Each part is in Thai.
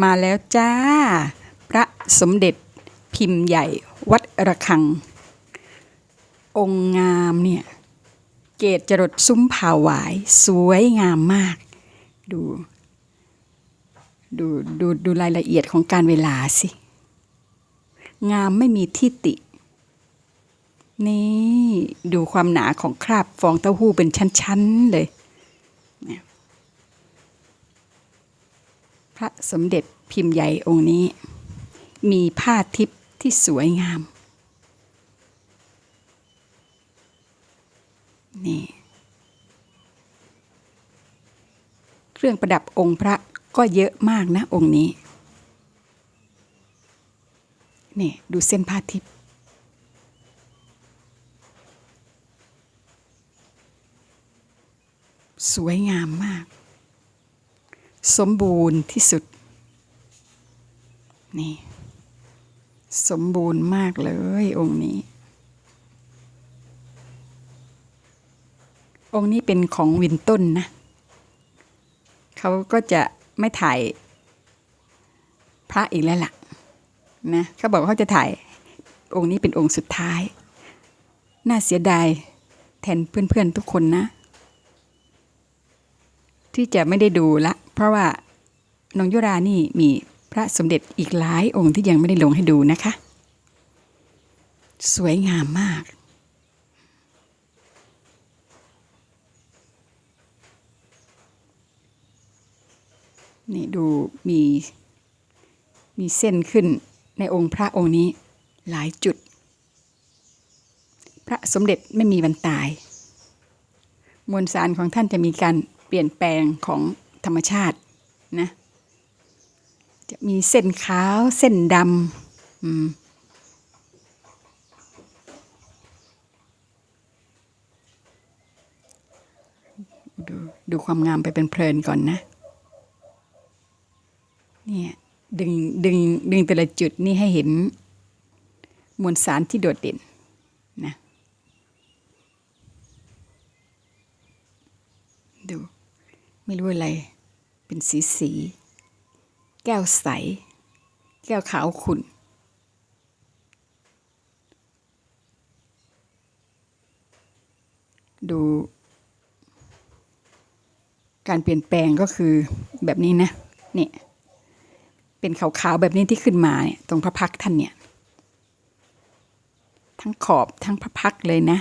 มาแล้วจ้า พระสมเด็จพิมพ์ใหญ่วัดระฆัง องค์งามเนี่ย เกตจรดซุ้มผ่าหวาย สวยงามมาก ดู ดูดูดูรายละเอียดของการเวลาสิ งามไม่มีที่ติ นี่ ดูความหนาของคราบฟองเต้าหู้เป็นชั้น ๆ เลยเนี่ย พระสมเด็จพิมพ์ใหญ่องค์นี้ มีผ้าทิพย์ที่สวยงาม นี่ เครื่องประดับองค์พระก็เยอะมากนะองค์นี้ นี่ ดูเส้นผ้าทิพย์สวยงามมาก สมบูรณ์ที่สุด นี่ สมบูรณ์มากเลยองค์นี้ องค์นี้เป็นของวินต้นนะ เขาก็จะไม่ถ่ายพระอีกแล้วล่ะนะเขาบอกว่าเขาจะถ่ายองค์นี้เป็นองค์สุดท้าย น่าเสียดายแทนเพื่อนๆทุกคนนะ ที่จะไม่ได้ดูละ เพราะว่าน้องยุรานี่มีพระสมเด็จอีกหลายองค์ที่ยังไม่ได้ลงให้ดูนะคะ สวยงามมากนี่ดูมีมีเส้นขึ้นในองค์พระองค์นี้หลายจุด พระสมเด็จไม่มีวันตาย มวลสารของท่านจะมีการเปลี่ยนแปลงของ ธรรมชาตินะ จะมีเส้นขาวเส้นดำอืมดูดูความงามไปเป็นเพลินก่อนนะ เนี่ยดึงดึงดึงแต่ละจุดนี่ให้เห็นมวลสารที่โดดเด่นนะ ดู ไม่รู้อะไร เป็นสีสี แก้วใส แก้วขาวขุ่น ดู การเปลี่ยนแปลงก็คือแบบนี้นะ เนี่ย เป็นขาวๆแบบนี้ที่ขึ้นมาเนี่ย ตรงพระพักท่านเนี่ย ทั้งขอบทั้งพระพักเลยนะ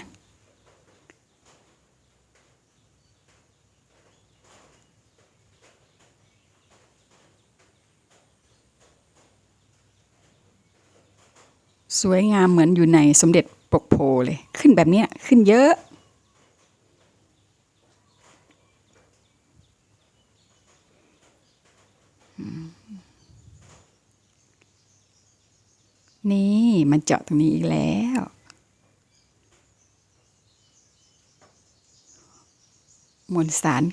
สวยงามเหมือนอยู่ในสมเด็จปกโพเลย ขึ้นแบบนี้ขึ้นเยอะ นี่มันเจาะตรงนี้อีกแล้ว มวลสาร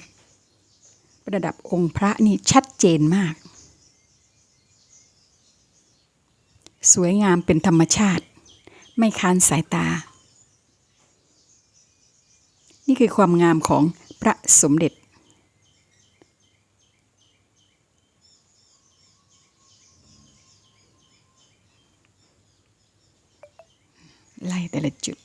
ประดับองค์พระนี่ชัดเจนมาก สวยงามเป็นธรรมชาติ ไม่ค้านสายตา นี่คือความงามของพระสมเด็จ ไล่แต่ละจุด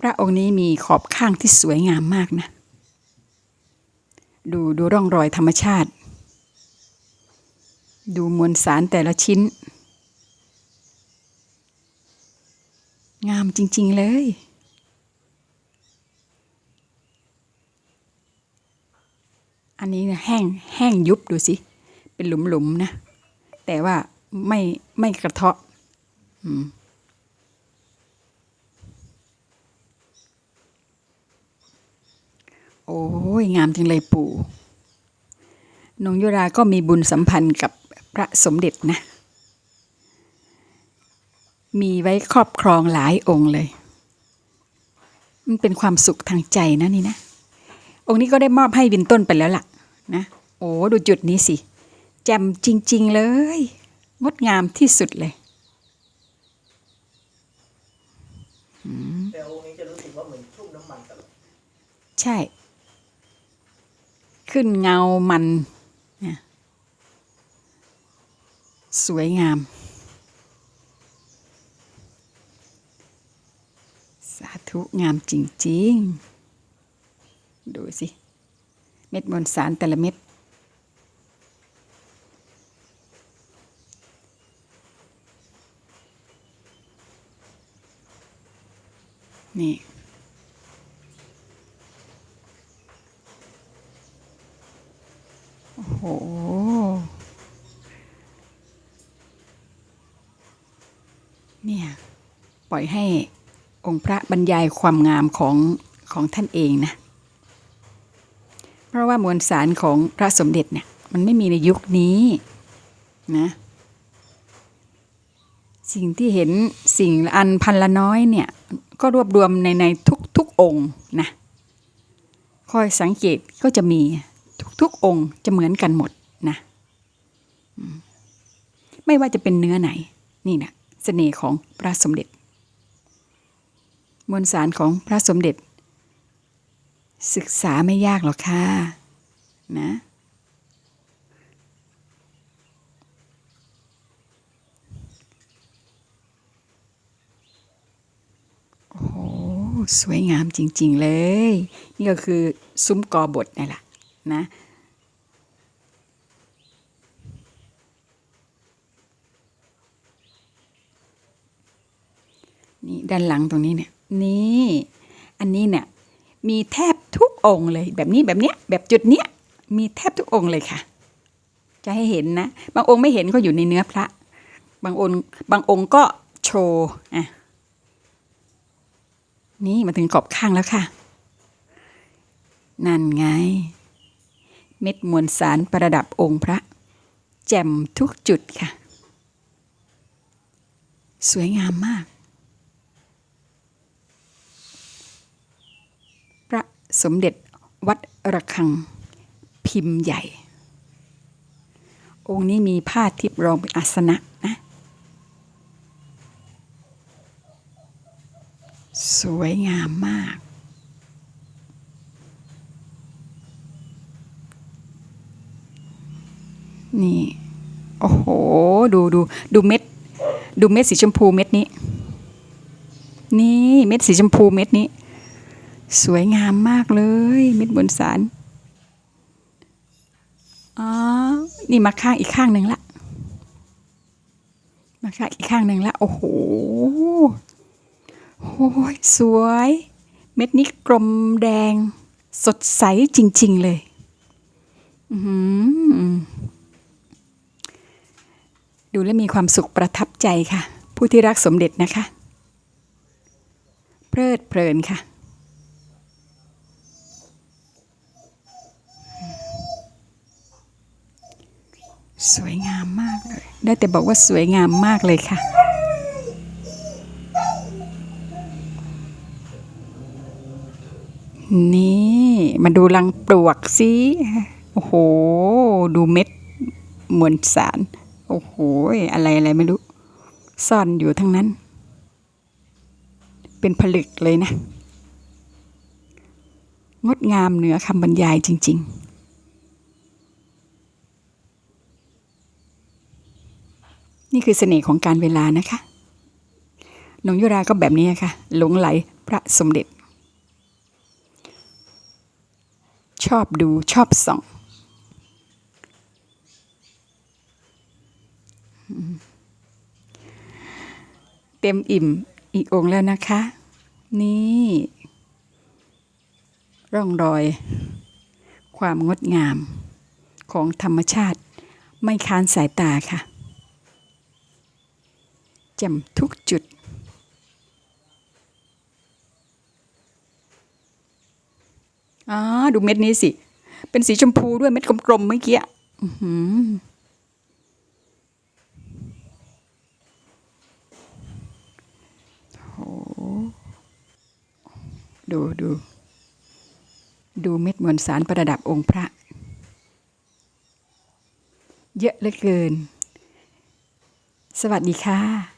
พระองค์นี้มีขอบข้างที่สวยงามมากนะดูดูร่องรอยธรรมชาติ ดูมวลสารแต่ละชิ้น งามจริง ๆ เลย อันนี้เนี่ยแห้งแห้งยุบดูสิ เป็นหลุม ๆ นะ แต่ว่าไม่ไม่กระเทาะอืมโอ้ยงามจังเลยปู่นงยุราก็มีบุญสัมพันธ์กับ พระสมเด็จนะ มีไว้ครอบครองหลายองค์เลย มันเป็นความสุขทางใจนะนี่นะ องค์นี้ก็ได้มอบให้วินต้นไปแล้วล่ะนะ โอ้ดูจุดนี้สิ แจ่มจริง ๆ เลย งดงามที่สุดเลยแต่องค์นี้จะรู้สึกว่าเหมือนชุ่มน้ำมันตลอดใช่ ขึ้นเงามันเนี่ย สวยงาม สาธุงามจริง ๆ ดูสิ เม็ดมวลสารแต่ละเม็ด นี่ โอ้โห เนี่ยปล่อยให้องค์พระบรรยายความงามของของท่านเองนะ เพราะว่ามวลสารของพระสมเด็จเนี่ยมันไม่มีในยุคนี้นะสิ่งที่เห็นสิ่งอันพันละน้อยเนี่ยก็รวบรวมในในทุกทุกองค์นะคอยสังเกตก็จะมีทุกทุกองค์จะเหมือนกันหมดนะ ไม่ว่าจะเป็นเนื้อไหนนี่นะ เสน่ห์ของพระสมเด็จ มวลสารของพระสมเด็จ ศึกษาไม่ยากหรอกค่ะนะโอ้โหสวยงามจริง ๆ เลย นี่ก็คือซุ้มกอบทนี่แหละนะ นี่ด้านหลังตรงนี้เนี่ยนี่ อันนี้เนี่ยมีแทบทุกองค์เลยแบบนี้แบบเนี้ยแบบจุดเนี้ยมีแทบทุกองค์เลยค่ะ จะให้เห็นนะ บางองค์ไม่เห็นก็อยู่ในเนื้อพระ บางองค์บางองค์ก็โชว์อะนี่มาถึงกรอบข้างแล้วค่ะ นั่นไง เม็ดมวลสารประดับองค์พระ แจ่มทุกจุดค่ะ สวยงามมาก พระ สมเด็จวัดระฆังพิมพ์ใหญ่ องค์นี้มีผ้าทิพย์รองเป็นอาสนะนะ สวยงามมาก นี่ โอ้โห ดูดูดูเม็ด ดูเม็ดสีชมพูเม็ดนี้ นี่เม็ดสีชมพูเม็ดนี้ สวยงามมากเลยเม็ดบนสารอ๋อ นี่มาข้างอีกข้างหนึ่งละ มาข้างอีกข้างหนึ่งละ โอ้โหโอ้ยสวย เม็ดนี้กลมแดง สดใสจริง ๆ เลย อือหือดูแลมีความสุขประทับใจค่ะ ผู้ที่รักสมเด็จนะคะ เพลิดเพลินค่ะ สวยงามมากเลย ได้แต่บอกว่าสวยงามมากเลยค่ะ นี่ มาดูรังปลวกสิ โอ้โห ดูเม็ดมวลสาร โอ้โห อะไรอะไรไม่รู้ ซ่อนอยู่ทั้งนั้น เป็นผลึกเลยนะ งดงามเหนือคำบรรยายจริง ๆ นี่คือเสน่ห์ของการเวลานะคะนงยุราก็แบบนี้ค่ะ หลงไหลพระสมเด็จ ชอบดูชอบส่องเต็มอิ่มอีกองค์แล้วนะคะ นี่ ร่องรอย ความงดงามของธรรมชาติไม่ค้านสายตาค่ะ แจ่มทุกจุด อ๋อ ดูเม็ดนี้สิ เป็นสีชมพูด้วยเม็ดกลมๆเมื่อกี้อื้อหือโหดูดูดูเม็ดมวลสารประดับองค์พระ เยอะเหลือเกิน สวัสดีค่ะ